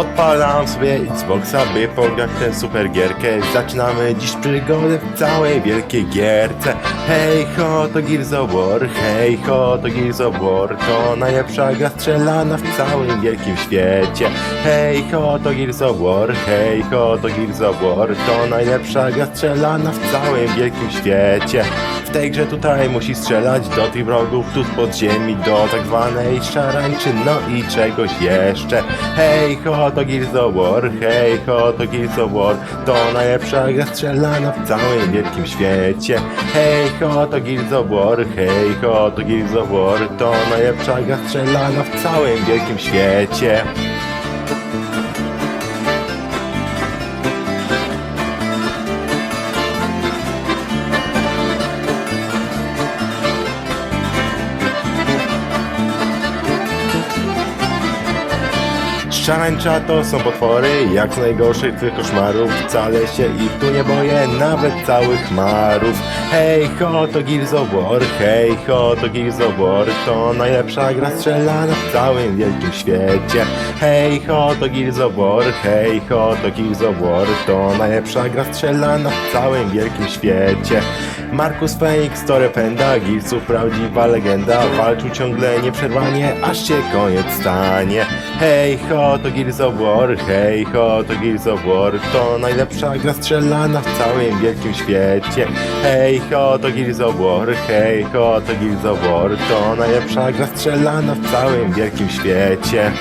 Odpalam sobie Xboxa, by pograć tę super gierkę Zaczynamy dziś przygodę w całej wielkiej gierce. Hej ho, to Gears of War, hej ho, to Gears of War. To najlepsza gra strzelana w całym wielkim świecie. Hej ho, to Gears of War, hej ho, to Gears of War. To najlepsza gra strzelana w całym wielkim świecie tej grze tutaj musi strzelać do tych wrogów tu z podziemi Do tak zwanej szarańczy, no i czegoś jeszcze. Hej ho, to Gears of War, hej ho, to Gears of War To najlepsza gra strzelana w całym wielkim świecie. Hej ho, to Gears of War, hej ho, to Gears of War To najlepsza gra strzelana w całym wielkim świecie Szarańcza to są potwory, jak z najgorszych twych koszmarów. Wcale się ich tu nie boję, nawet całych marów. Hej ho, to Gears of War, hej ho, to Gears of War. To najlepsza gra strzelana w całym wielkim świecie. Hej ho, to Gears of War, hej ho, to Gears of War. To najlepsza gra strzelana w całym wielkim świecie. Markus Fenix to rependa, Gearsów prawdziwa legenda. Walczył ciągle nieprzerwanie, aż się koniec stanie. Hej ho, to Gears of War, hej ho, to Gears of War. To najlepsza gra strzelana w całym wielkim świecie? Hej ho, to Gears of War, hej ho, to Gears of War. To najlepsza gra strzelana w całym wielkim świecie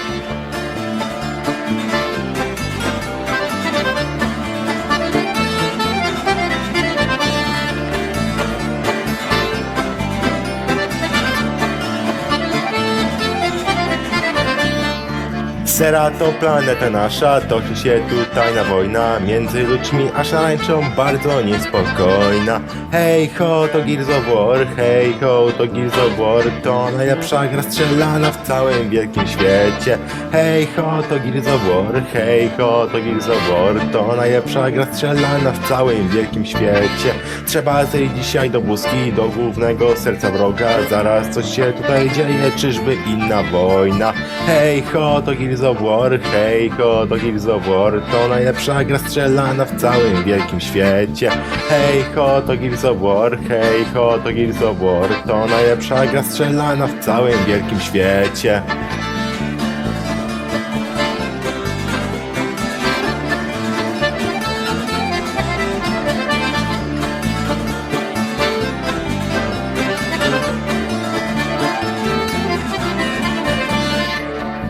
Sera to planeta nasza, toczy się tutaj na wojna. Między ludźmi a szarańczą bardzo niespokojna. Hej ho, to Gears of War, hej ho, to Gears of War. To najlepsza gra strzelana w całym wielkim świecie. Hej ho, to Gears of War, hej ho, to Gears of War. To najlepsza gra strzelana w całym wielkim świecie. Trzeba zejść dzisiaj do buzki, do głównego serca wroga. Zaraz coś się tutaj dzieje, czyżby inna wojna? Hej ho, to Gears of War, hej ho, to Gears of War To najlepsza gra strzelana w całym wielkim świecie. Hej ho, to Gears of War, hej ho, to Gears of War To najlepsza gra strzelana w całym wielkim świecie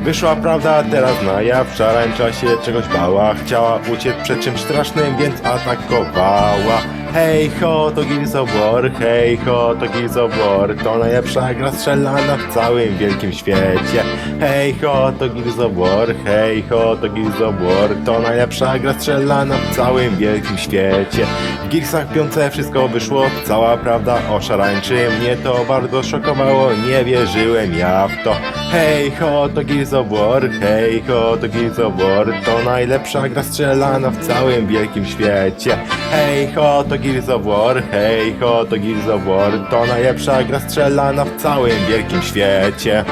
Wyszła prawda teraz na jaw, szarańcza się czegoś bała. Chciała uciec przed czymś strasznym, więc atakowała Hej ho, to Gears of War, hej ho, to Gears of War To najlepsza gra strzelana w całym wielkim świecie. Hej ho, to Gears of War, hej ho, to Gears of War To najlepsza gra strzelana w całym wielkim świecie. W Gearsach piące wszystko wyszło, cała prawda o szarańczy Mnie to bardzo szokowało, nie wierzyłem ja w to. Hej ho, to Gears of War, hej ho, to Gears of War To najlepsza gra strzelana w całym wielkim świecie Hej ho, to Gears of War, hej ho, to Gears of War. To najlepsza gra strzelana w całym wielkim świecie